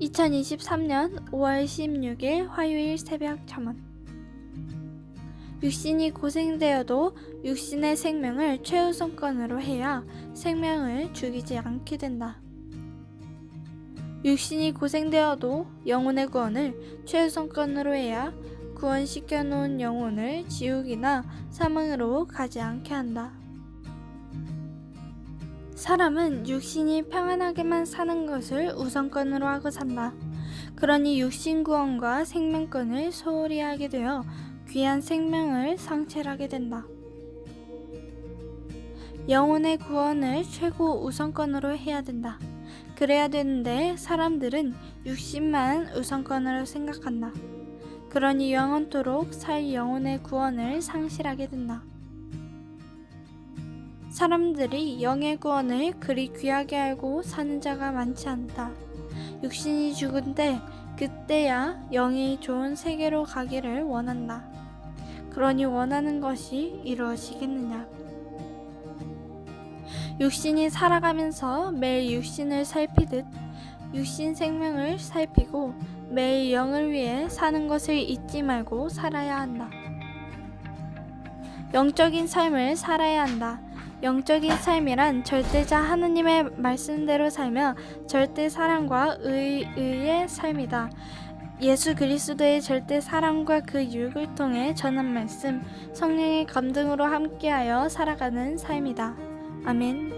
2023년 5월 16일 화요일 새벽 잠언 육신이 고생되어도 육신의 생명을 최우선권으로 해야 생명을 죽이지 않게 된다. 육신이 고생되어도 영혼의 구원을 최우선권으로 해야 구원시켜 놓은 영혼을 지옥이나 사망으로 가지 않게 한다. 사람은 육신이 평안하게만 사는 것을 우선권으로 하고 산다. 그러니 육신 구원과 생명권을 소홀히 하게 되어 귀한 생명을 상실하게 된다. 영혼의 구원을 최고 우선권으로 해야 된다. 그래야 되는데 사람들은 육신만 우선권으로 생각한다. 그러니 영원토록 살 영혼의 구원을 상실하게 된다. 사람들이 영의 구원을 그리 귀하게 알고 사는 자가 많지 않다. 육신이 죽은 때 그때야 영이 좋은 세계로 가기를 원한다. 그러니 원하는 것이 이루어지겠느냐? 육신이 살아가면서 매일 육신을 살피듯 육신 생명을 살피고 매일 영을 위해 사는 것을 잊지 말고 살아야 한다. 영적인 삶을 살아야 한다. 영적인 삶이란 절대자 하느님의 말씀대로 살며 절대 사랑과 의의 삶이다. 예수 그리스도의 절대 사랑과 그 육을 통해 전한 말씀, 성령의 감동으로 함께하여 살아가는 삶이다. 아멘.